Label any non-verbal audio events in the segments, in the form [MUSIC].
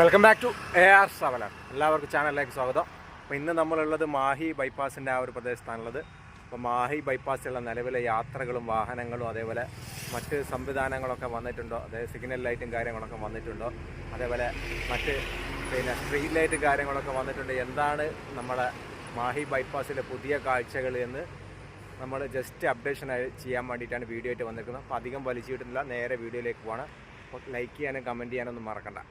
Welcome back to A R സവലർ എല്ലാവർക്കും ചാനലിലേക്ക് സ്വാഗതം. അപ്പോൾ ഇന്ന് നമ്മളുള്ളത് മാഹി ബൈപ്പാസിന്റെ ആ ഒരു പ്രദേശത്താണുള്ളത്. അപ്പോൾ മാഹി ബൈപ്പാസിലുള്ള നിലവിലെ യാത്രകളും വാഹനങ്ങളും അതേപോലെ മറ്റ് സംവിധാനങ്ങളൊക്കെ വന്നിട്ടുണ്ടോ? അതായത് സിഗ്നൽ ലൈറ്റും കാര്യങ്ങളൊക്കെ വന്നിട്ടുണ്ടോ? അതേപോലെ മറ്റ് പിന്നെ സ്ട്രീറ്റ് ലൈറ്റും കാര്യങ്ങളൊക്കെ വന്നിട്ടുണ്ട്. എന്താണ് നമ്മുടെ മാഹി ബൈപ്പാസിലെ പുതിയ കാഴ്ചകൾ എന്ന് നമ്മൾ ജസ്റ്റ് അപ്ഡേഷൻ ചെയ്യാൻ വേണ്ടിയിട്ടാണ് വീഡിയോ ആയിട്ട് വന്നിരിക്കുന്നത്. അപ്പോൾ അധികം വലിച്ചിട്ടില്ല നേരെ വീഡിയോയിലേക്ക് പോകണം അപ്പോൾ ലൈക്ക് ചെയ്യാനും കമന്റ് ചെയ്യാനൊന്നും മറക്കണ്ട.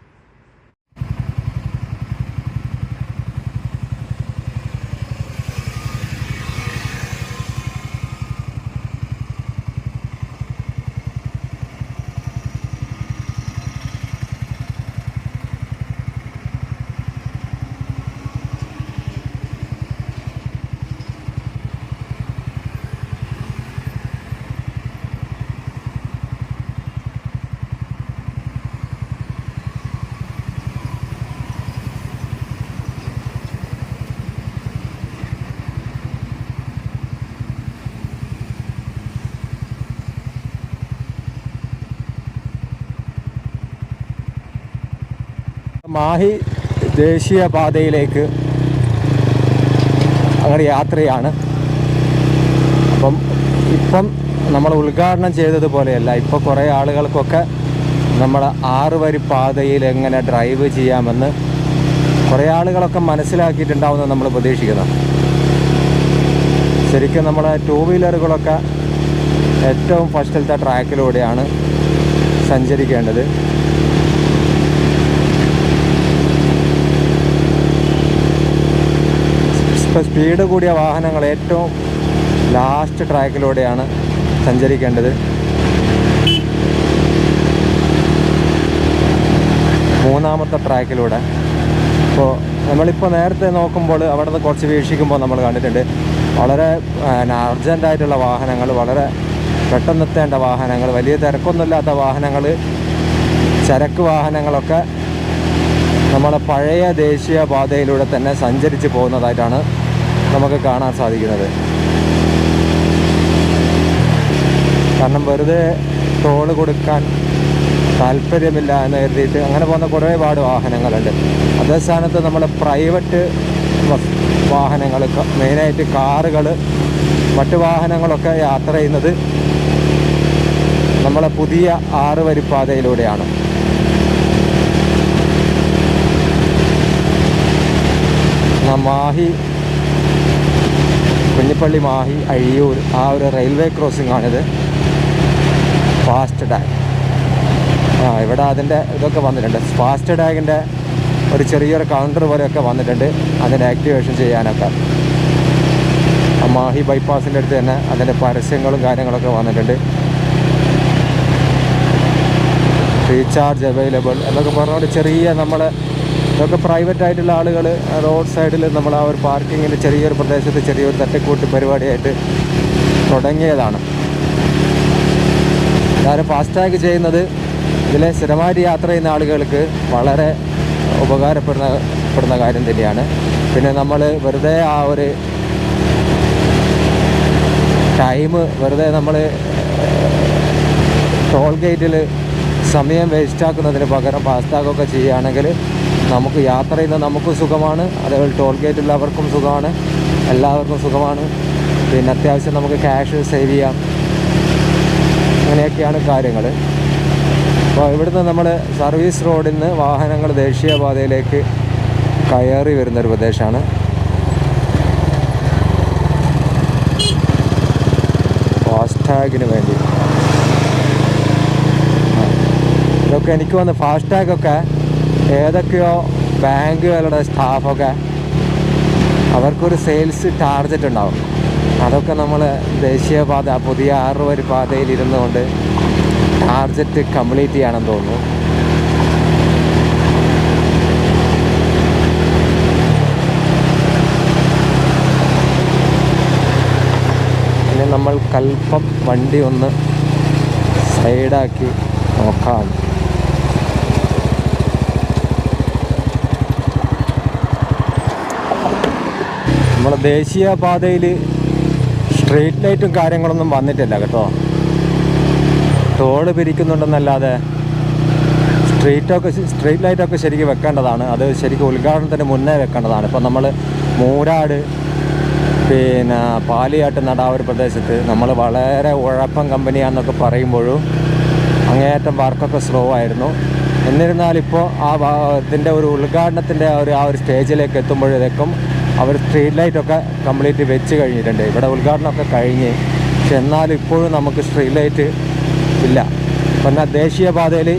മാഹി ദേശീയപാതയിലേക്ക് അങ്ങനെ യാത്രയാണ്. അപ്പം ഇപ്പം നമ്മൾ ഉദ്ഘാടനം ചെയ്തതുപോലെയല്ല ഇപ്പോൾ കുറേ ആളുകൾക്കൊക്കെ നമ്മൾ ആറ് വരി പാതയിൽ എങ്ങനെ ഡ്രൈവ് ചെയ്യാമെന്ന് കുറേ ആളുകളൊക്കെ മനസ്സിലാക്കിയിട്ടുണ്ടാവുമെന്ന് നമ്മൾ പ്രതീക്ഷിക്കുന്നു. ശരിക്കും നമ്മുടെ ടൂ വീലറുകളൊക്കെ ഏറ്റവും ഫസ്റ്റിലത്തെ ട്രാക്കിലൂടെയാണ് സഞ്ചരിക്കേണ്ടത്. ഇപ്പോൾ സ്പീഡ് കൂടിയ വാഹനങ്ങൾ ഏറ്റവും ലാസ്റ്റ് ട്രാക്കിലൂടെയാണ് സഞ്ചരിക്കേണ്ടത്. മൂന്നാമത്തെ ട്രാക്കിലൂടെ അപ്പോൾ നമ്മളിപ്പോൾ നേരത്തെ നോക്കുമ്പോൾ അവിടെ നിന്ന് കുറച്ച് വീക്ഷിക്കുമ്പോൾ നമ്മൾ കണ്ടിട്ടുണ്ട്. വളരെ അർജന്റായിട്ടുള്ള വാഹനങ്ങൾ വളരെ പെട്ടെന്നെത്തേണ്ട വാഹനങ്ങൾ വലിയ തിരക്കൊന്നുമില്ലാത്ത വാഹനങ്ങൾ ചരക്ക് വാഹനങ്ങളൊക്കെ നമ്മുടെ പഴയ ദേശീയ പാതയിലൂടെ തന്നെ സഞ്ചരിച്ച് പോകുന്നതായിട്ടാണ് നമുക്ക് കാണാൻ സാധിക്കുന്നത്. കാരണം വെറുതെ ടോൾ കൊടുക്കാൻ താല്പര്യമില്ല എന്ന് കരുതിയിട്ട് അങ്ങനെ പോകുന്ന കുറേപാട് വാഹനങ്ങളുണ്ട്. അതേ സ്ഥാനത്ത് നമ്മൾ പ്രൈവറ്റ് വാഹനങ്ങൾ മെയിനായിട്ട് കാറുകൾ മറ്റു വാഹനങ്ങളൊക്കെ യാത്ര ചെയ്യുന്നത് നമ്മളെ പുതിയ ആറ് വരിപ്പാതയിലൂടെയാണ്. മാഹി കുഞ്ഞിപ്പള്ളി മാഹി അഴിയൂർ ആ ഒരു റെയിൽവേ ക്രോസിംഗ് ആണിത്. Fast tag. ആ ഇവിടെ അതിന്റെ ഇതൊക്കെ വന്നിട്ടുണ്ട്. ഫാസ്റ്റ് ടാഗിന്റെ ഒരു ചെറിയൊരു കൗണ്ടർ പോലെയൊക്കെ വന്നിട്ടുണ്ട് അതിന്റെ ആക്ടിവേഷൻ ചെയ്യാനൊക്കെ. മാഹി ബൈപ്പാസിന്റെ അടുത്ത് തന്നെ അതിന്റെ പരസ്യങ്ങളും കാര്യങ്ങളൊക്കെ വന്നിട്ടുണ്ട്. റീചാർജ് അവൈലബിൾ എന്നൊക്കെ പറഞ്ഞുകൊണ്ട് ചെറിയ നമ്മളെ ഇതൊക്കെ പ്രൈവറ്റ് ആയിട്ടുള്ള ആളുകൾ റോഡ് സൈഡിൽ നമ്മൾ ആ ഒരു പാർക്കിങ്ങിന്റെ ചെറിയൊരു പ്രദേശത്ത് ചെറിയൊരു തട്ടിക്കൂട്ട് പരിപാടിയായിട്ട് തുടങ്ങിയതാണ്. ഞാൻ ഫാസ്ടാഗ് ചെയ്യുന്നത്? ഇതിലെ സ്ഥിരമായിട്ട് യാത്ര ചെയ്യുന്ന ആളുകൾക്ക് വളരെ ഉപകാരപ്പെടുന്ന പെടുന്ന കാര്യം തന്നെയാണ്. പിന്നെ നമ്മൾ വെറുതെ ആ ഒരു ടൈം വെറുതെ നമ്മൾ ടോൾ ഗേറ്റിൽ സമയം വേസ്റ്റാക്കുന്നതിന് പകരം ഫാസ്റ്റാഗൊക്കെ ചെയ്യുകയാണെങ്കിൽ നമുക്ക് യാത്ര ചെയ്യുന്ന നമുക്കും സുഖമാണ്. അതേപോലെ ടോൾ ഗേറ്റ് ഉള്ളവർക്കും സുഖമാണ്. എല്ലാവർക്കും സുഖമാണ്. പിന്നെ അത്യാവശ്യം നമുക്ക് ക്യാഷ് സേവ് ചെയ്യാം. അങ്ങനെയൊക്കെയാണ് കാര്യങ്ങൾ അപ്പോൾ ഇവിടുന്ന് നമ്മൾ സർവീസ് റോഡിൽ നിന്ന് വാഹനങ്ങൾ ദേശീയപാതയിലേക്ക് കയറി വരുന്നൊരു പ്രദേശമാണ്. ഫാസ്ടാഗിന് വേണ്ടി. ഇതൊക്കെ എനിക്ക് വന്ന് ഫാസ്ടാഗൊക്കെ ഏതൊക്കെയോ ബാങ്കുകളുടെ സ്റ്റാഫൊക്കെ അവർക്കൊരു സെയിൽസ് ടാർജറ്റ് ഉണ്ടാവും. അതൊക്കെ നമ്മൾ ദേശീയപാത പുതിയ ആറ് വരി പാതയിൽ ഇരുന്നുകൊണ്ട് ടാർജറ്റ് കംപ്ലീറ്റ് ചെയ്യണമെന്ന് തോന്നുന്നു. നമ്മൾ കൽപ്പം വണ്ടി ഒന്ന് സൈഡാക്കി നോക്കാം. നമ്മളെ ദേശീയപാതയിൽ സ്ട്രീറ്റ് ലൈറ്റും കാര്യങ്ങളൊന്നും വന്നിട്ടില്ല കേട്ടോ. ടോൾ പിരിക്കുന്നുണ്ടെന്നല്ലാതെ സ്ട്രീറ്റൊക്കെ സ്ട്രീറ്റ് ലൈറ്റൊക്കെ ശരിക്കും വെക്കേണ്ടതാണ്. അത് ശരിക്കും ഉദ്ഘാടനത്തിന് മുന്നേ വെക്കേണ്ടതാണ്. ഇപ്പം നമ്മൾ മൂരാട് പിന്നെ പാലിയാട്ട് നട ഒരു പ്രദേശത്ത് നമ്മൾ വളരെ ഉഴപ്പം കമ്പനിയാണെന്നൊക്കെ പറയുമ്പോഴും അങ്ങേയറ്റം വർക്കൊക്കെ സ്ലോ ആയിരുന്നു. എന്നിരുന്നാലിപ്പോൾ ആ ഇതിന്റെ ഒരു ഉദ്ഘാടനത്തിന്റെ ഒരു ആ ഒരു സ്റ്റേജിലേക്ക് എത്തുമ്പോഴേക്കും അവർ സ്ട്രീറ്റ് ലൈറ്റൊക്കെ കംപ്ലീറ്റ് വെച്ച് കഴിഞ്ഞിട്ടുണ്ട്. ഇവിടെ ഉദ്ഘാടനമൊക്കെ കഴിഞ്ഞ്. പക്ഷെ എന്നാലും ഇപ്പോഴും നമുക്ക് സ്ട്രീറ്റ് ലൈറ്റ് ഇല്ല. പിന്നെ ദേശീയപാതയിൽ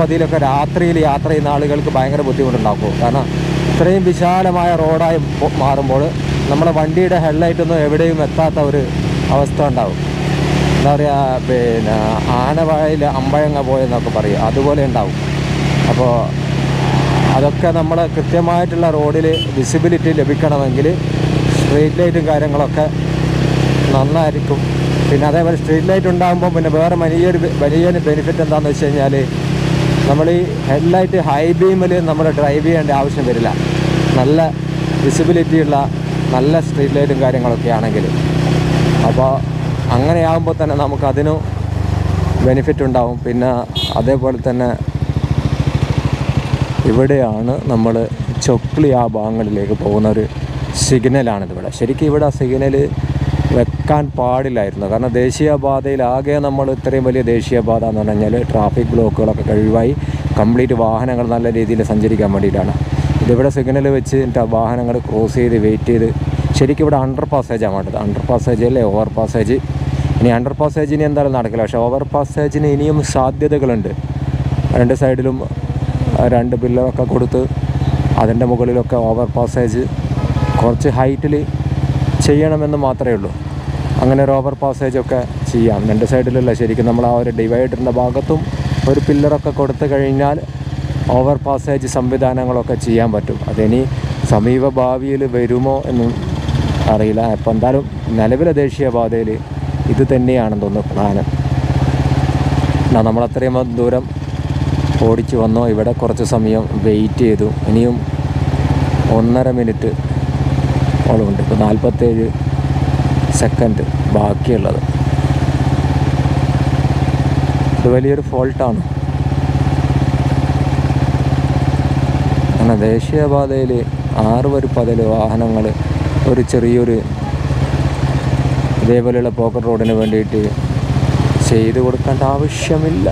പതിയിലൊക്കെ രാത്രിയിൽ യാത്ര ചെയ്യുന്ന ആളുകൾക്ക് ഭയങ്കര ബുദ്ധിമുട്ടുണ്ടാക്കും. കാരണം ഇത്രയും വിശാലമായ റോഡായി മാറുമ്പോൾ നമ്മുടെ വണ്ടിയുടെ ഹെഡ്ലൈറ്റൊന്നും എവിടെയും എത്താത്ത ഒരു അവസ്ഥ ഉണ്ടാവും. എന്താ പറയുക പിന്നെ ആനവായിൽ അമ്പഴങ്ങ പോയെന്നൊക്കെ പറയും. അതുപോലെ ഉണ്ടാവും. അപ്പോൾ അതൊക്കെ നമ്മൾ കൃത്യമായിട്ടുള്ള റോഡിൽ വിസിബിലിറ്റി ലഭിക്കണമെങ്കിൽ സ്ട്രീറ്റ് ലൈറ്റും കാര്യങ്ങളൊക്കെ നന്നായിരിക്കും. പിന്നെ അതേപോലെ സ്ട്രീറ്റ് ലൈറ്റ് ഉണ്ടാകുമ്പോൾ പിന്നെ വേറെ വലിയൊരു വലിയൊരു ബെനിഫിറ്റ് എന്താണെന്ന് വെച്ച് കഴിഞ്ഞാൽ നമ്മൾ ഈ ഹെഡ്ലൈറ്റ് ഹൈ ബീമിൽ നമ്മൾ ഡ്രൈവ് ചെയ്യേണ്ട ആവശ്യം വരില്ല. നല്ല വിസിബിലിറ്റിയുള്ള നല്ല സ്ട്രീറ്റ് ലൈറ്റും കാര്യങ്ങളൊക്കെ ആണെങ്കിൽ. അപ്പോൾ അങ്ങനെയാകുമ്പോൾ തന്നെ നമുക്ക് ബെനിഫിറ്റ് ഉണ്ടാവും. പിന്നെ അതേപോലെ തന്നെ ഇവിടെയാണ് നമ്മൾ ചൊക്ലി ആ ഭാഗങ്ങളിലേക്ക് പോകുന്ന ഒരു സിഗ്നലാണിത് ഇവിടെ. ശരിക്കും ഇവിടെ ആ സിഗ്നൽ വെക്കാൻ പാടില്ലായിരുന്നു. കാരണം ദേശീയപാതയിൽ ആകെ നമ്മൾ ഇത്രയും വലിയ ദേശീയപാത എന്ന് പറഞ്ഞു കഴിഞ്ഞാൽ ട്രാഫിക് ബ്ലോക്കുകളൊക്കെ കഴിവായി. കംപ്ലീറ്റ് വാഹനങ്ങൾ നല്ല രീതിയിൽ സഞ്ചരിക്കാൻ വേണ്ടിയിട്ടാണ്. ഇതിവിടെ സിഗ്നൽ വെച്ച് വാഹനങ്ങൾ ക്രോസ് ചെയ്ത് വെയിറ്റ് ചെയ്ത്. ശരിക്കും ഇവിടെ അണ്ടർ പാസേജാണ് വേണ്ടത്. അണ്ടർ പാസേജ് അല്ലേ? ഓവർ പാസേജ് ഇനി അണ്ടർ പാസേജിന് എന്തായാലും നടക്കില്ല. പക്ഷേ ഓവർ പാസേജിന് ഇനിയും സാധ്യതകളുണ്ട്. രണ്ട് സൈഡിലും രണ്ട് പില്ലറൊക്കെ കൊടുത്ത് അതിന്റെ മുകളിലൊക്കെ ഓവർ പാസേജ് കുറച്ച് ഹൈറ്റിൽ ചെയ്യണമെന്ന് മാത്രമേ ഉള്ളൂ. അങ്ങനെ ഒരു ഓവർ പാസേജൊക്കെ ചെയ്യാം. രണ്ട് സൈഡിലല്ല ശരിക്കും നമ്മൾ ആ ഒരു ഡിവൈഡറിന്റെ ഭാഗത്തും ഒരു പില്ലറൊക്കെ കൊടുത്തു കഴിഞ്ഞാൽ ഓവർ പാസേജ് സംവിധാനങ്ങളൊക്കെ ചെയ്യാൻ പറ്റും. അതിനി സമീപ ഭാവിയിൽ വരുമോ എന്നും അറിയില്ല. അപ്പോൾ എന്തായാലും നിലവിലെ ദേശീയപാതയിൽ ഇത് തന്നെയാണെന്ന് തോന്നുന്നു പ്ലാന്. നമ്മളത്രയും ദൂരം ഓടിച്ചു വന്നു. ഇവിടെ കുറച്ച് സമയം വെയിറ്റ് ചെയ്തു. ഇനിയും ഒന്നര മിനിറ്റ് ഓളമുണ്ട്. ഇപ്പോൾ നാൽപ്പത്തേഴ് സെക്കൻഡ് ബാക്കിയുള്ളത്. ഇത് വലിയൊരു ഫോൾട്ടാണ് അങ്ങനെ ദേശീയപാതയിൽ ആറ് വരിപ്പതിൽ വാഹനങ്ങൾ ഒരു ചെറിയൊരു ഇതേപോലെയുള്ള പോക്കറ്റ് റോഡിന് വേണ്ടിയിട്ട് ചെയ്തു കൊടുക്കേണ്ട ആവശ്യമില്ല.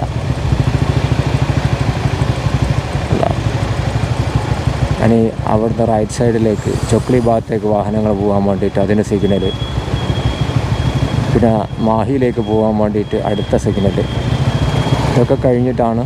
ഇനി അവിടുത്തെ റൈറ്റ് സൈഡിലേക്ക് ചൊക്ലി ഭാഗത്തേക്ക് വാഹനങ്ങൾ പോകാൻ വേണ്ടിയിട്ട് അതിന് സിഗ്നൽ പിന്നെ മാഹിയിലേക്ക് പോകാൻ വേണ്ടിയിട്ട് അടുത്ത സിഗ്നൽ ഇതൊക്കെ കഴിഞ്ഞിട്ടാണ്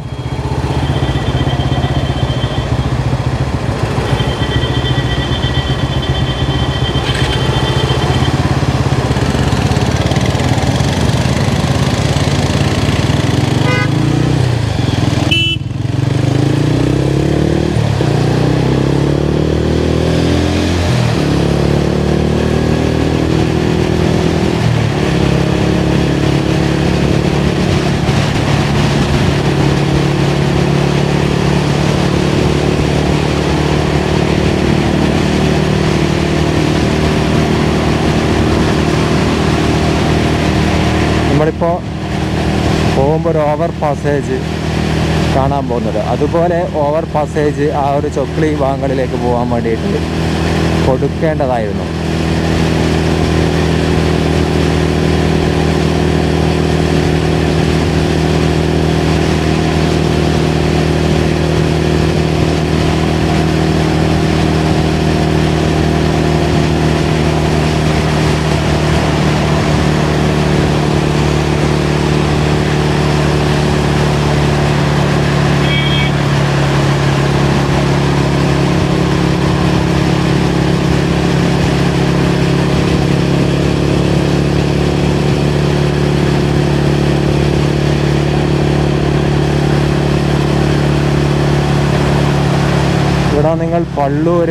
നമ്മളിപ്പോൾ പോകുമ്പോൾ ഒരു ഓവർ പാസേജ് കാണാൻ പോകുന്നത്. അതുപോലെ ഓവർ പാസേജ് ആ ഒരു ചൊക്ലി ഭാഗങ്ങളിലേക്ക് പോകാൻ വേണ്ടിയിട്ട് കൊടുക്കേണ്ടതായിരുന്നു. ഇവിടെ നിങ്ങൾ പള്ളൂർ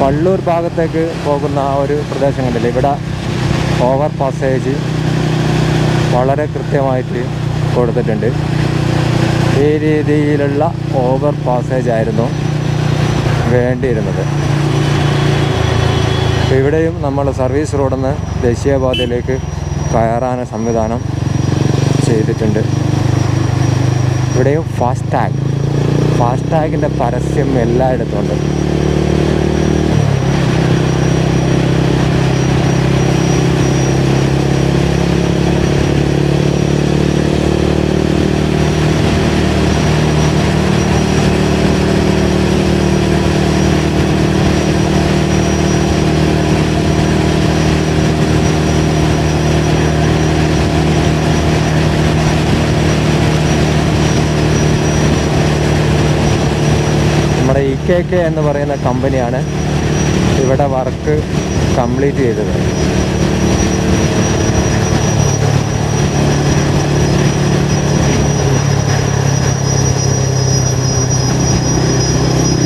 പള്ളൂർ ഭാഗത്തേക്ക് പോകുന്ന ആ ഒരു പ്രദേശം കണ്ടില്ലേ? ഇവിടെ ഓവർ പാസേജ് വളരെ കൃത്യമായിട്ട് കൊടുത്തിട്ടുണ്ട്. ഈ രീതിയിലുള്ള ഓവർ പാസേജ് ആയിരുന്നു വേണ്ടിയിരുന്നത്. ഇവിടെയും നമ്മൾ സർവീസ് റോഡിൽ നിന്ന് ദേശീയപാതയിലേക്ക് കയറാൻ സംവിധാനം ചെയ്തിട്ടുണ്ട്. ഇവിടെയും ഫാസ്റ്റ് ടാഗ് ഫാസ്റ്റ് ടാഗിന്റെ പരസ്യം എല്ലായിടത്തും ഉണ്ട് നമ്മുടെ ഇ കെ കെ എന്ന് പറയുന്ന കമ്പനിയാണ് ഇവിടെ വർക്ക് കംപ്ലീറ്റ് ചെയ്തത്.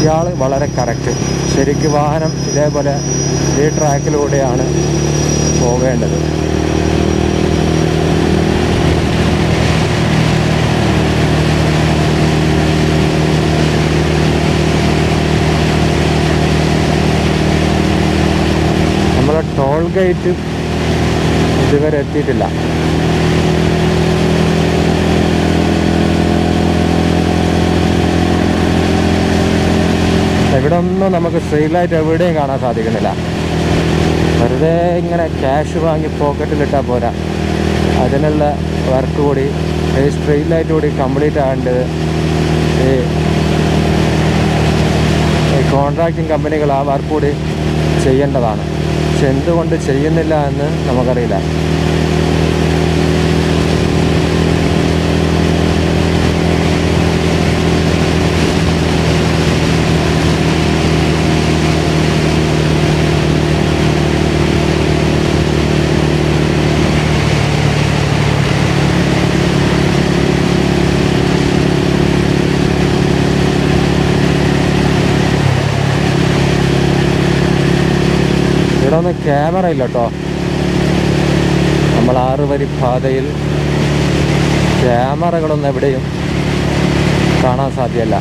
ഇയാൾ വളരെ കറക്റ്റ് ശരിക്ക് വാഹനം ഇതേപോലെ ഈ ട്രാക്കിലൂടെയാണ് പോകേണ്ടത് നമ്മളെ ഗേറ്റ് ഇതുവരെ എത്തിയിട്ടില്ല. ഇവിടെ ഒന്നും നമുക്ക് സ്ട്രീറ്റ് ലൈറ്റ് എവിടെയും കാണാൻ സാധിക്കുന്നില്ല. വെറുതെ ഇങ്ങനെ ക്യാഷ് വാങ്ങി പോക്കറ്റിലിട്ടാൽ പോരാ. അതിനുള്ള വർക്ക് കൂടി ഈ സ്ട്രീറ്റ് ലൈറ്റ് കൂടി കംപ്ലീറ്റ് ആകേണ്ടത് ഈ കോൺട്രാക്റ്റിംഗ് കമ്പനികൾ ആ വർക്ക് കൂടി ചെയ്യേണ്ടതാണ്. പക്ഷെ എന്തുകൊണ്ട് ചെയ്യുന്നില്ല എന്ന് നമുക്കറിയില്ല. ഇവിടെ ക്യാമറ ഇല്ല കേട്ടോ നമ്മൾ ആറ് വരി പാതയിൽ ക്യാമറകളൊന്നും എവിടെയും കാണാൻ സാധ്യമല്ല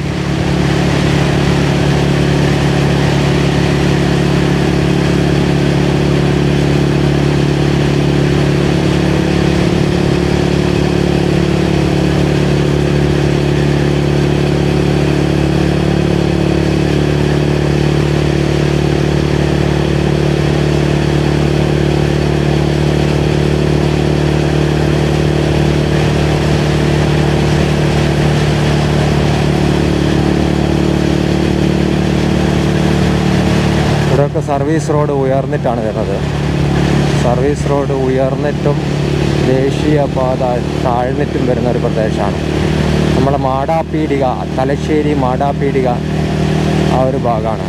ഇവിടെയൊക്കെ സർവീസ് റോഡ് ഉയർന്നിട്ടാണ് വരുന്നത്. സർവീസ് റോഡ് ഉയർന്നിട്ടും ദേശീയപാത താഴ്ന്നിട്ടും വരുന്ന ഒരു പ്രദേശമാണ്. നമ്മളെ മാടാപ്പീടിക തലശ്ശേരി മാടാപ്പീടിക ആ ഒരു ഭാഗമാണ്.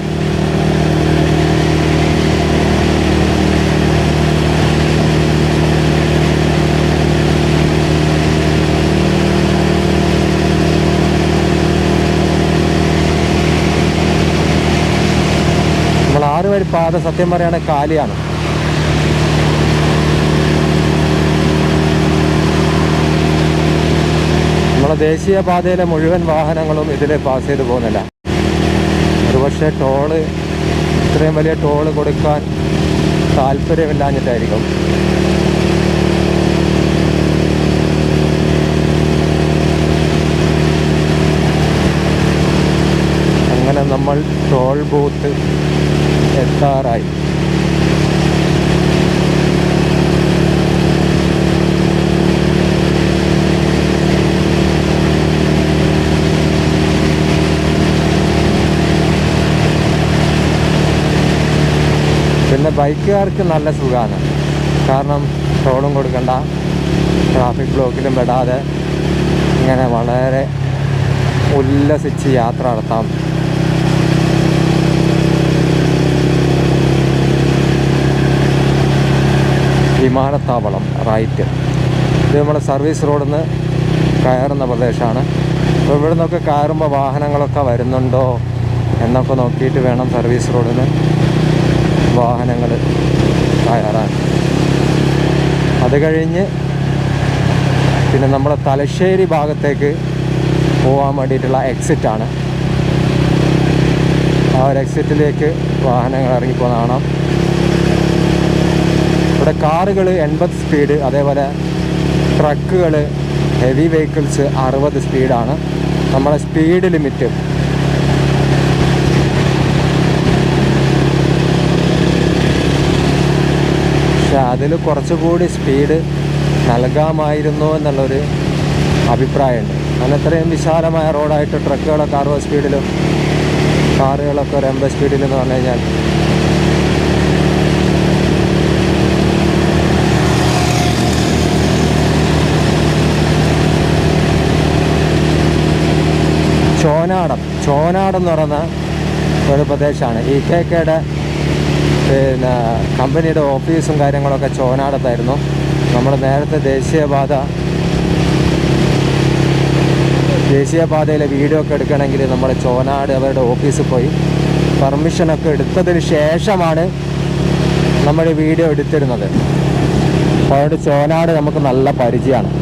വരി പാത സത്യം പറയുകയാണെങ്കിൽ കാലിയാണ്. നമ്മളെ ദേശീയ പാതയിലെ മുഴുവൻ വാഹനങ്ങളും ഇതിൽ പാസ് ചെയ്ത് പോകുന്നില്ല. ഒരുപക്ഷെ ടോൾ ഇത്രയും വലിയ ടോൾ കൊടുക്കാൻ താല്പര്യമില്ലാഞ്ഞിട്ടായിരിക്കും. അങ്ങനെ നമ്മൾ ടോൾ ബൂത്ത് എത്താറായി. പിന്നെ ബൈക്കുകാർക്ക് നല്ല സുഖമാണ് കാരണം ടോളും കൊടുക്കണ്ട ട്രാഫിക് ബ്ലോക്കിലും പെടാതെ ഇങ്ങനെ വളരെ ഉല്ലസിച്ച് യാത്ര നടത്താം. വിമാനത്താവളം റൈറ്റ് ഇത് നമ്മുടെ സർവീസ് റോഡിൽ നിന്ന് കയറുന്ന പ്രദേശമാണ് അപ്പോൾ ഇവിടെ നിന്നൊക്കെ കയറുമ്പോൾ വാഹനങ്ങളൊക്കെ വരുന്നുണ്ടോ എന്നൊക്കെ നോക്കിയിട്ട് വേണം സർവീസ് റോഡിൽ നിന്ന് വാഹനങ്ങൾ കയറാൻ. അത് കഴിഞ്ഞ് പിന്നെ നമ്മുടെ തലശ്ശേരി ഭാഗത്തേക്ക് പോകാൻ വേണ്ടിയിട്ടുള്ള എക്സിറ്റാണ് ആ ഒരു എക്സിറ്റിലേക്ക് വാഹനങ്ങൾ ഇറങ്ങിപ്പോകുന്ന കാണാം ഇവിടെ കാറുകൾ എൺപത് സ്പീഡ് അതേപോലെ ട്രക്കുകൾ ഹെവി വെഹിക്കിൾസ് അറുപത് സ്പീഡാണ്. നമ്മുടെ സ്പീഡ് ലിമിറ്റ് പക്ഷെ അതിൽ കുറച്ചുകൂടി സ്പീഡ് നൽകാമായിരുന്നു എന്നുള്ളൊരു അഭിപ്രായമുണ്ട്. കാരണം ഇത്രയും വിശാലമായ റോഡായിട്ട് ട്രക്കുകളൊക്കെ അറുപത് സ്പീഡിലും കാറുകളൊക്കെ ഒരു എൺപത് സ്പീഡിലെന്ന് പറഞ്ഞു കഴിഞ്ഞാൽ ചോനാടം. ചോനാടം എന്ന് പറയുന്ന ഒരു പ്രദേശമാണ്. ഇ കെ കെയുടെ പിന്നെ കമ്പനിയുടെ ഓഫീസും കാര്യങ്ങളൊക്കെ ചോനാടത്തായിരുന്നു. നമ്മൾ നേരത്തെ ദേശീയപാത ദേശീയപാതയിലെ വീഡിയോ ഒക്കെ എടുക്കണമെങ്കിൽ നമ്മൾ ചോനാട് അവരുടെ ഓഫീസിൽ പോയി പെർമിഷനൊക്കെ എടുത്തതിന് ശേഷമാണ് നമ്മൾ വീഡിയോ എടുത്തിരുന്നത്. അതുകൊണ്ട് ചോനാട് നമുക്ക് നല്ല പരിചയമാണ്.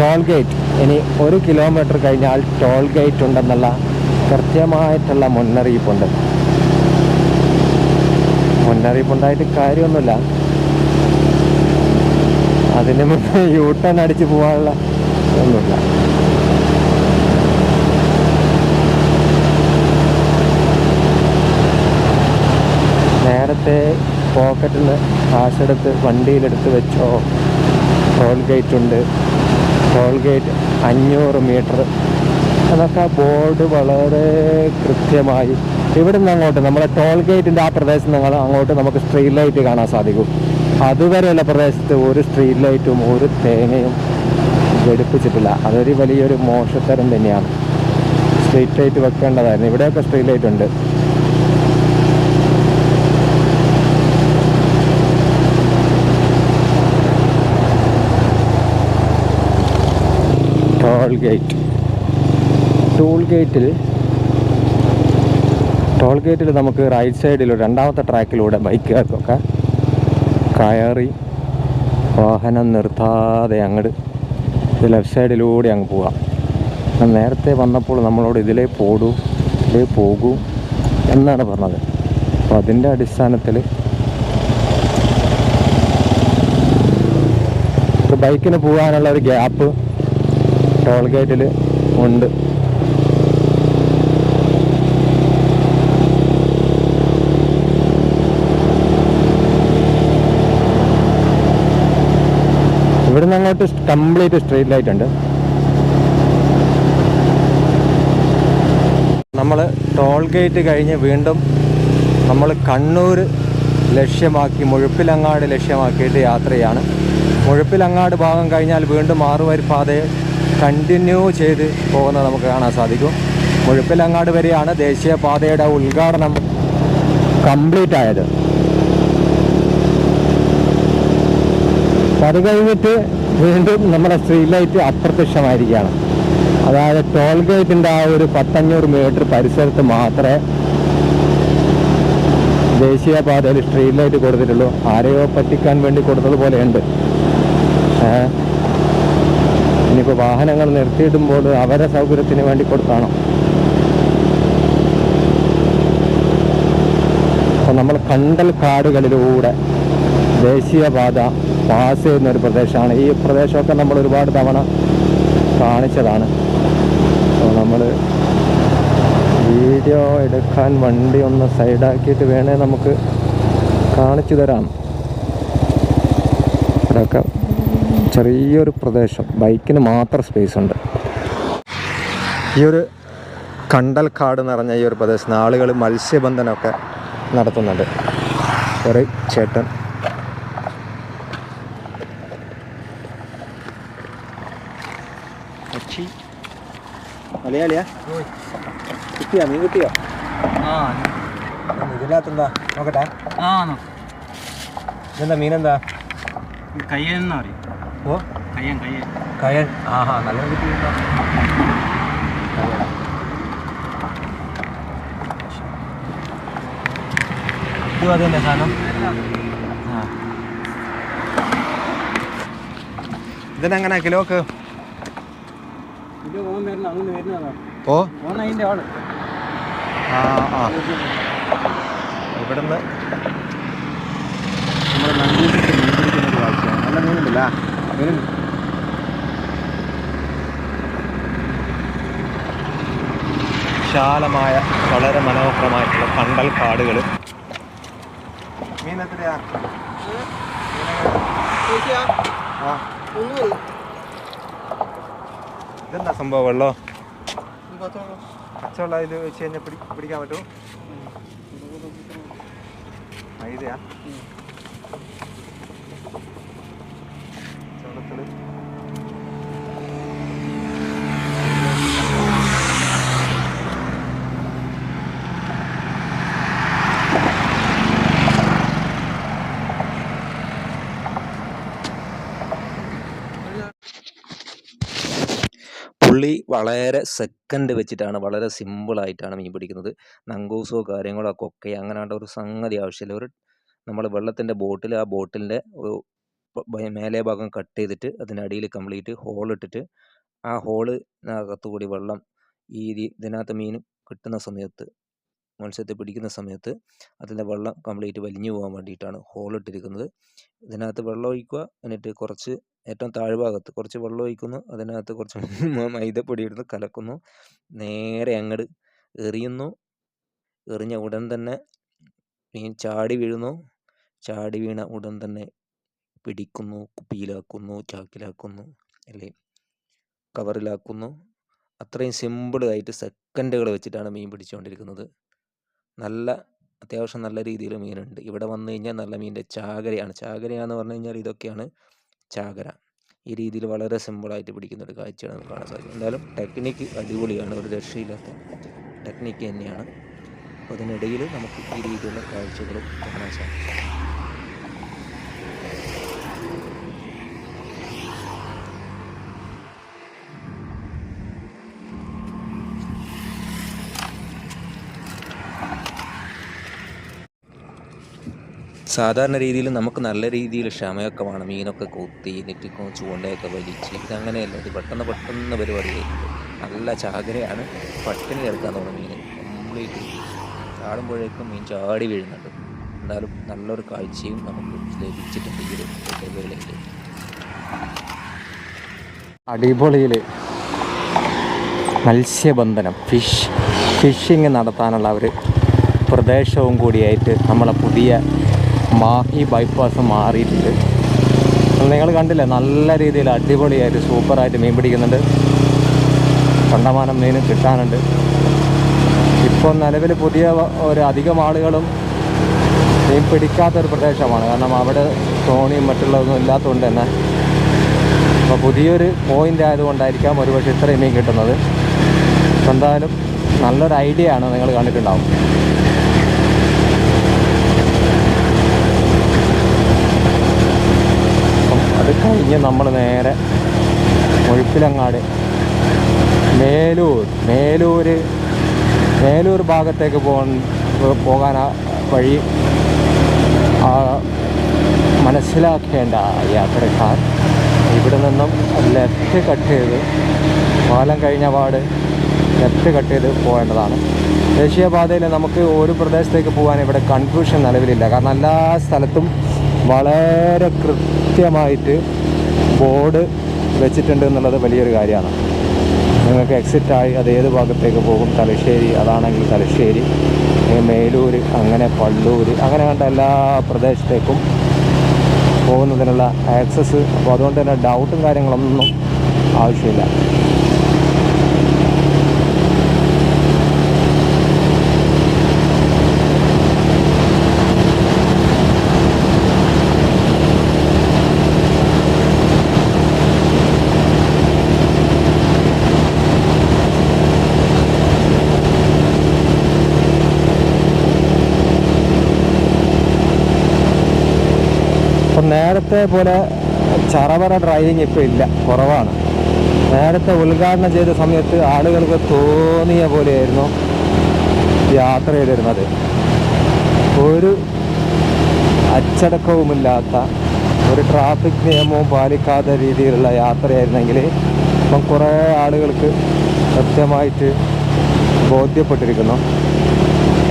ടോൾ ഗേറ്റ് ഇനി ഒരു കിലോമീറ്റർ കഴിഞ്ഞാൽ ടോൾ ഗേറ്റ് ഉണ്ടെന്നുള്ള കൃത്യമായിട്ടുള്ള മുന്നറിയിപ്പുണ്ട്. മുന്നറിയിപ്പുണ്ടായിട്ട് കാര്യമൊന്നുമില്ല. അതിന് മുന്നേ യൂ ടേൺ അടിച്ച് പോകാനുള്ള ഒന്നുമില്ല നേരത്തെ പോക്കറ്റിൽ നിന്ന് കാശെടുത്ത് വണ്ടിയിലെടുത്ത് വെച്ചോ ടോൾ ഗേറ്റ് ഉണ്ട്. ടോൾ ഗേറ്റ് അഞ്ഞൂറ് മീറ്റർ അതൊക്കെ ബോർഡ് വളരെ കൃത്യമായി. ഇവിടെ നിന്ന് അങ്ങോട്ട് നമ്മളെ ടോൾ ഗേറ്റിന്റെ ആ പ്രദേശത്ത് നിങ്ങൾ അങ്ങോട്ട് നമുക്ക് സ്ട്രീറ്റ് ലൈറ്റ് കാണാൻ സാധിക്കും. അതുവരെയുള്ള പ്രദേശത്ത് ഒരു സ്ട്രീറ്റ് ലൈറ്റും ഒരു തേങ്ങയും ഘടിപ്പിച്ചിട്ടില്ല. അതൊരു വലിയൊരു മോശത്തരം തന്നെയാണ്. സ്ട്രീറ്റ് ലൈറ്റ് വെക്കേണ്ടതായിരുന്നു. ഇവിടെയൊക്കെ സ്ട്രീറ്റ് ലൈറ്റ് ഉണ്ട്. ടോൾ ഗേറ്റ് ടോൾ ഗേറ്റിൽ ടോൾ ഗേറ്റിൽ നമുക്ക് റൈറ്റ് സൈഡിൽ രണ്ടാമത്തെ ട്രാക്കിലൂടെ ബൈക്കുകാർക്കൊക്കെ കയറി വാഹനം നിർത്താതെ അങ്ങോട്ട് ലെഫ്റ്റ് സൈഡിലൂടെ അങ്ങ് ഞാൻ നേരത്തെ വന്നപ്പോൾ നമ്മളോട് ഇതിലേ പോടൂ ഇതിലേ പോകൂ എന്നാണ് പറഞ്ഞത്. അപ്പോൾ അതിന്റെ അടിസ്ഥാനത്തിൽ ബൈക്കിന് പോകാനുള്ള ഒരു ഗ്യാപ്പ് ടോൾ ഗേറ്റിൽ ഉണ്ട്. ഇവിടുന്ന് അങ്ങോട്ട് കംപ്ലീറ്റ് സ്ട്രീറ്റ് ലൈറ്റ് ഉണ്ട്. നമ്മൾ ടോൾ ഗേറ്റ് കഴിഞ്ഞ് വീണ്ടും നമ്മൾ കണ്ണൂർ ലക്ഷ്യമാക്കി മുഴുപ്പിലങ്ങാട് ലക്ഷ്യമാക്കിയിട്ട് യാത്രയാണ്. മുഴുപ്പിലങ്ങാട് ഭാഗം കഴിഞ്ഞാൽ വീണ്ടും ആറുവരി പാതയെ കണ്ടിന്യൂ ചെയ്ത് പോകുന്നത് നമുക്ക് കാണാൻ സാധിക്കും. മുഴുപ്പിലങ്ങാട് വരെയാണ് ദേശീയപാതയുടെ ഉദ്ഘാടനം കംപ്ലീറ്റ് ആയത്. അത് കഴിഞ്ഞിട്ട് വീണ്ടും നമ്മുടെ സ്ട്രീറ്റ് ലൈറ്റ് അപ്രത്യക്ഷമായിരിക്കുകയാണ്. അതായത് ടോൾ ഗേറ്റിന്റെ ആ ഒരു പത്തഞ്ഞൂറ് മീറ്റർ പരിസരത്ത് മാത്രമേ ദേശീയപാതയിൽ സ്ട്രീറ്റ് ലൈറ്റ് കൊടുത്തിട്ടുള്ളൂ. ആരെയോ പറ്റിക്കാൻ വേണ്ടി കൊടുത്തതുപോലെയുണ്ട്. ഏ ഇനിയിപ്പോൾ വാഹനങ്ങൾ നിർത്തിയിടുമ്പോൾ അവരെ സൗകര്യത്തിന് വേണ്ടി കൊടുത്താണോ? അപ്പോൾ നമ്മൾ കണ്ടൽ കാടുകളിലൂടെ ദേശീയപാത പാസ് ചെയ്യുന്ന ഒരു പ്രദേശമാണ്. ഈ പ്രദേശമൊക്കെ നമ്മൾ ഒരുപാട് തവണ കാണിച്ചതാണ്. നമ്മൾ വീഡിയോ എടുക്കാൻ വണ്ടി ഒന്ന് സൈഡാക്കിയിട്ട് വേണേ നമുക്ക് കാണിച്ചു തരാം. ഇവിടെയൊക്കെ ചെറിയൊരു പ്രദേശം. ബൈക്കിന് മാത്രം സ്പേസ് ഉണ്ട്. ഈ ഒരു കണ്ടൽക്കാട് നിറഞ്ഞ ഈ ഒരു പ്രദേശത്ത് ആളുകൾ മത്സ്യബന്ധനമൊക്കെ നടത്തുന്നുണ്ട്. ഒരു ചേട്ടൻ. മലയാളിയാ കിട്ടിയോ? മീൻ കിട്ടിയോ? ആ. ഇതിനകത്തെന്താ? നോക്കട്ടെ. ആ ഇതെന്താ മീനെന്താ? കയ്യെന്ന് പറയും ഓ? കയ്യൻ കയ്യൻ. കയൻ ആഹാ നല്ല കിട്ടിയിട്ടുണ്ടോ ഇതും അത് തന്നെ സാധനം. ആ. ഇതിനെങ്ങനെ കിലോക്ക് ഓ? ആ ആ. ഇവിടുന്ന് നമ്മൾ മീൻ പിടിക്കുന്ന കാഴ്ചയാണ്. നല്ല മീനുണ്ടല്ല? മീനുണ്ട് വിശാലമായ വളരെ മനോഹരമായിട്ടുള്ള കണ്ടൽ കാടുകൾ. ഇതെന്താ സംഭവം? വെള്ളോ? പച്ചവെള്ളം അതിൽ വെച്ച് കഴിഞ്ഞാൽ പിടി പിടിക്കാൻ പറ്റുമോ? ഐതയാ പച്ചവെള്ളത്തിൽ പുള്ളി വളരെ സെക്കൻഡ് വെച്ചിട്ടാണ് വളരെ സിമ്പിളായിട്ടാണ് മീൻ പിടിക്കുന്നത്. നങ്കൂസോ കാര്യങ്ങളോ കൊക്കെ അങ്ങനെ ഒരു സംഗതി ആവശ്യമില്ല. ഒരു നമ്മൾ വെള്ളത്തിന്റെ ബോട്ടിൽ ആ ബോട്ടിലിന്റെ മേലെ ഭാഗം കട്ട് ചെയ്തിട്ട് അതിന്റെ അടിയിൽ കംപ്ലീറ്റ് ഹോൾ ഇട്ടിട്ട് ആ ഹോളിനകത്തു കൂടി വെള്ളം ഈ ഇതിനകത്ത് മീൻ കിട്ടുന്ന സമയത്ത് മത്സ്യത്തെ പിടിക്കുന്ന സമയത്ത് അതിന്റെ വെള്ളം കംപ്ലീറ്റ് വലിഞ്ഞു പോകാൻ വേണ്ടിയിട്ടാണ് ഹോൾ ഇട്ടിരിക്കുന്നത്. ഇതിനകത്ത് വെള്ളം ഒഴിക്കുക എന്നിട്ട് കുറച്ച് ഏറ്റവും താഴ്ഭാഗത്ത് കുറച്ച് വെള്ളം ഒഴിക്കുന്നു അതിനകത്ത് കുറച്ച് [LAUGHS] മൈദപ്പൊടി ഇടുന്നു കലക്കുന്നു നേരെ അങ്ങട് എറിയുന്നു. എറിഞ്ഞ ഉടൻ തന്നെ മീൻ ചാടി വീഴുന്നു. ചാടി വീണ ഉടൻ തന്നെ പിടിക്കുന്നു കുപ്പിയിലാക്കുന്നു ചാക്കിലാക്കുന്നു അല്ലേ? കവറിലാക്കുന്നു. അത്രയും സിമ്പിളായിട്ട് സെക്കൻഡുകൾ വെച്ചിട്ടാണ് മീൻ പിടിച്ചുകൊണ്ടിരിക്കുന്നത്. നല്ല അത്യാവശ്യം നല്ല രീതിയിൽ മീനുണ്ട്. ഇവിടെ വന്നു കഴിഞ്ഞാൽ നല്ല മീനിന്റെ ചാകരയാണ്. ചാകരയാന്ന് പറഞ്ഞു കഴിഞ്ഞാൽ ഇതൊക്കെയാണ് ചാകര. ഈ രീതിയിൽ വളരെ സിമ്പിളായിട്ട് പിടിക്കുന്ന ഒരു കാഴ്ചയാണ് നമുക്ക് കാണാൻ സാധിക്കും എന്തായാലും ടെക്നിക്ക് അടിപൊളിയാണ്. ഒരു രക്ഷയില്ലാത്ത ടെക്നിക്ക് തന്നെയാണ്. അതിനിടയിൽ നമുക്ക് ഈ രീതിയിലുള്ള കാഴ്ചകളും കാണാൻ സാധിക്കും. സാധാരണ രീതിയിൽ നമുക്ക് നല്ല രീതിയിൽ ക്ഷമയൊക്കെ വേണം. മീനൊക്കെ കൊത്തി എന്നിട്ട് കൊ- ചൂണ്ടയൊക്കെ വലിച്ച് ഇതങ്ങനെയല്ല. ഇത് പെട്ടെന്ന് പെട്ടെന്ന് പരിപാടി ചെയ്യുന്നുണ്ട് നല്ല ചാകരയാണ്. പട്ടിണി കിടക്കാൻ തോന്നുന്നു മീൻ കംപ്ലീറ്റ്. ചാടുമ്പോഴേക്കും മീൻ ചാടി വീഴുന്നുണ്ട്. എന്നാലും നല്ലൊരു കാഴ്ചയും നമുക്ക് ലഭിച്ചിട്ടുണ്ട് ഈ ഒരു അടിപൊളിയിൽ മത്സ്യബന്ധനം ഫിഷ് ഫിഷിങ് നടത്താനുള്ള ഒരു പ്രദേശവും കൂടിയായിട്ട് നമ്മളെ പുതിയ മാഹി ബൈപ്പാസ് മാറിയിട്ടുണ്ട്. നിങ്ങൾ കണ്ടില്ലേ? നല്ല രീതിയിൽ അടിപൊളിയായിട്ട് സൂപ്പറായിട്ട് മീൻ പിടിക്കുന്നുണ്ട്. കണ്ടമാനം മീൻ കിട്ടാനുണ്ട്. ഇപ്പോൾ നിലവിൽ പുതിയ ഒരു അധികം ആളുകളും മീൻ പിടിക്കാത്തൊരു പ്രദേശമാണ്. കാരണം അവിടെ തോണിയും മറ്റുള്ളതൊന്നും ഇല്ലാത്തതുകൊണ്ട് തന്നെ അപ്പോൾ പുതിയൊരു പോയിന്റ് ആയതുകൊണ്ടായിരിക്കാം ഒരുപക്ഷെ ഇത്രയും മീൻ കിട്ടുന്നത്. എന്തായാലും നല്ലൊരു ഐഡിയ ആണ് നിങ്ങൾ കണ്ടിട്ടുണ്ടാവും അപ്പം അത് കഴിഞ്ഞ് നമ്മൾ നേരെ മുഴുപ്പിലങ്ങാട് മേലൂർ മേലൂർ മേലൂർ ഭാഗത്തേക്ക് പോകാൻ പോകാൻ ആ വഴി മനസ്സിലാക്കേണ്ട യാത്രക്കാർ ഇവിടെ നിന്നും ലെഫ്റ്റ് കട്ട് ചെയ്ത് പാലം കഴിഞ്ഞ പാട് ലെഫ്റ്റ് കട്ട് ചെയ്ത് പോകേണ്ടതാണ്. ദേശീയപാതയിൽ നമുക്ക് ഒരു പ്രദേശത്തേക്ക് പോകാൻ ഇവിടെ കൺഫ്യൂഷൻ നിലവിലില്ല. കാരണം എല്ലാ സ്ഥലത്തും വളരെ കൃത്യമായിട്ട് ബോർഡ് വെച്ചിട്ടുണ്ട് എന്നുള്ളത് വലിയൊരു കാര്യമാണ്. നിങ്ങൾക്ക് എക്സിറ്റായി അത് ഏത് ഭാഗത്തേക്ക് പോകും? തലശ്ശേരി അതാണെങ്കിൽ തലശ്ശേരി. മേലൂർ അങ്ങനെ പള്ളൂർ അങ്ങനെ കണ്ട എല്ലാ പ്രദേശത്തേക്കും പോകുന്നതിനുള്ള ആക്സസ് അപ്പോൾ അതുകൊണ്ട് തന്നെ ഡൗട്ടും കാര്യങ്ങളൊന്നും ആവശ്യമില്ല. നേരത്തെ പോലെ ചറവറ ഡ്രൈവിംഗ് ഇപ്പോൾ ഇല്ല. കുറവാണ്. നേരത്തെ ഉദ്ഘാടനം ചെയ്ത സമയത്ത് ആളുകൾക്ക് തോന്നിയ പോലെയായിരുന്നു യാത്ര ചെയ്തിരുന്നത്. ഒരു അച്ചടക്കവുമില്ലാത്ത ഒരു ട്രാഫിക് നിയമവും പാലിക്കാത്ത രീതിയിലുള്ള യാത്രയായിരുന്നെങ്കിൽ ഇപ്പം കുറേ ആളുകൾക്ക് കൃത്യമായിട്ട് ബോധ്യപ്പെട്ടിരിക്കുന്നു.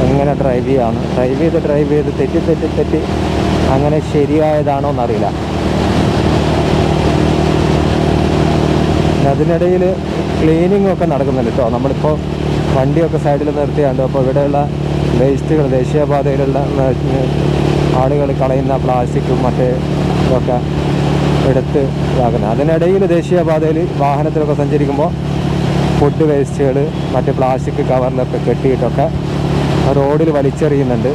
എങ്ങനെ ഡ്രൈവ് ചെയ്യാമെന്ന് ഡ്രൈവ് ചെയ്ത് ഡ്രൈവ് ചെയ്ത് തെറ്റി തെറ്റി തെറ്റി അങ്ങനെ ശരിയായതാണോ എന്നറിയില്ല. അതിനിടയിൽ ക്ലീനിങ് ഒക്കെ നടക്കുന്നുണ്ട് കേട്ടോ നമ്മളിപ്പോൾ വണ്ടിയൊക്കെ സൈഡിൽ നിർത്തിയാണ്ട് അപ്പോൾ ഇവിടെയുള്ള വേസ്റ്റുകൾ ദേശീയപാതയിലുള്ള ആളുകൾ കളയുന്ന പ്ലാസ്റ്റിക്കും മറ്റേ ഇതൊക്കെ എടുത്ത് ഇതാക്കുന്നത് അതിനിടയിൽ ദേശീയപാതയിൽ വാഹനത്തിലൊക്കെ സഞ്ചരിക്കുമ്പോൾ ഫുഡ് വേസ്റ്റുകൾ മറ്റ് പ്ലാസ്റ്റിക് കവറിലൊക്കെ കെട്ടിയിട്ടൊക്കെ റോഡിൽ വലിച്ചെറിയുന്നുണ്ട്.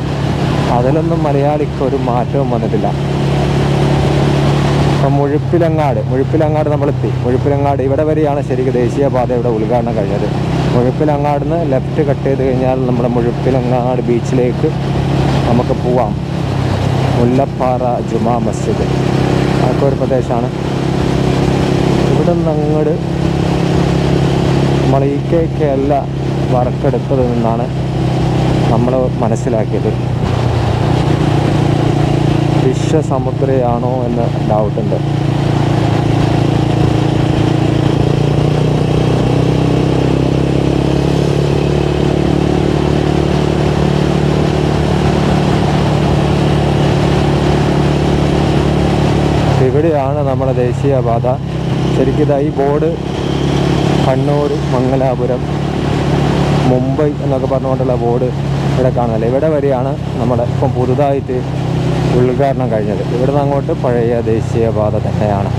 അതിലൊന്നും മലയാളിക്ക് ഒരു മാറ്റവും വന്നിട്ടില്ല. ഇപ്പം മുഴുപ്പിലങ്ങാട് മുഴുപ്പിലങ്ങാട് നമ്മളെത്തി. മുഴുപ്പിലങ്ങാട് ഇവിടെ വരെയാണ് ശരിക്കും ദേശീയപാതയുടെ ഉദ്ഘാടനം കഴിഞ്ഞത്. മുഴുപ്പിലങ്ങാട് നിന്ന് ലെഫ്റ്റ് കട്ട് ചെയ്ത് കഴിഞ്ഞാൽ നമ്മുടെ മുഴുപ്പിലങ്ങാട് ബീച്ചിലേക്ക് നമുക്ക് പോവാം. മുല്ലപ്പാറ ജുമാ മസ്ജിദ്. അതൊക്കെ ഒരു പ്രദേശമാണ്. ഇവിടെ നിന്ന് അങ്ങോട്ട് നമ്മൾ ഈ കേക്ക് അല്ല വറക്കെടുത്തത് നിന്നാണ് നമ്മൾ മനസ്സിലാക്കിയത്. വിശ്വസമുദ്രയാണോ എന്ന് ഡൗട്ടുണ്ട്. ഇവിടെയാണ് നമ്മുടെ ദേശീയപാത. ശരിക്കും ഈ ബോർഡ് കണ്ണൂർ മംഗലാപുരം മുംബൈ എന്നൊക്കെ പറഞ്ഞുകൊണ്ടുള്ള ബോർഡ് ഇവിടെ കാണുന്നില്ല. ഇവിടെ വരെയാണ് നമ്മുടെ ഇപ്പം പുതുതായിട്ട് ഉദ്ഘാടനം കഴിഞ്ഞത്. ഇവിടുന്ന് അങ്ങോട്ട് പഴയ ദേശീയപാത തന്നെയാണ്.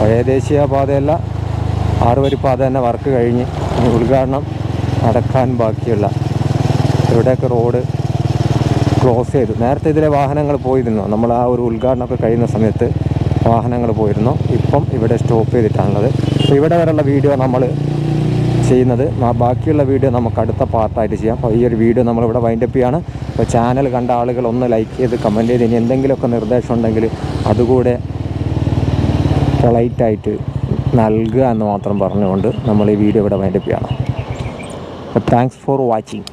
പഴയ ദേശീയപാതയല്ല ആറുവരിപ്പാത തന്നെ വർക്ക് കഴിഞ്ഞ് ഉദ്ഘാടനം നടക്കാൻ ബാക്കിയുള്ള ഇവിടെയൊക്കെ റോഡ് ക്ലോസ് ചെയ്തു. നേരത്തെ ഇതിലെ വാഹനങ്ങൾ പോയിരുന്നു. നമ്മൾ ആ ഒരു ഉദ്ഘാടനമൊക്കെ കഴിയുന്ന സമയത്ത് വാഹനങ്ങൾ പോയിരുന്നു. ഇപ്പം ഇവിടെ സ്റ്റോപ്പ് ചെയ്തിട്ടാണുള്ളത്. അപ്പോൾ ഇവിടെ വരെയുള്ള വീഡിയോ നമ്മൾ ചെയ്യുന്നത്. ബാക്കിയുള്ള വീഡിയോ നമുക്ക് അടുത്ത പാർട്ടായിട്ട് ചെയ്യാം. അപ്പോൾ ഈ ഒരു വീഡിയോ നമ്മളിവിടെ വൈൻഡപ്പ് ചെയ്യാണ്. അപ്പോൾ ചാനൽ കണ്ട ആളുകൾ ഒന്ന് ലൈക്ക് ചെയ്ത് കമന്റ് ചെയ്ത് ഇനി എന്തെങ്കിലുമൊക്കെ നിർദ്ദേശം ഉണ്ടെങ്കിൽ അതുകൂടെ പൊളൈറ്റായിട്ട് നൽകുക എന്ന് മാത്രം പറഞ്ഞുകൊണ്ട് നമ്മൾ ഈ വീഡിയോ ഇവിടെ വൈൻഡപ്പ് ചെയ്യണം. അപ്പോൾ താങ്ക്സ് ഫോർ വാച്ചിങ്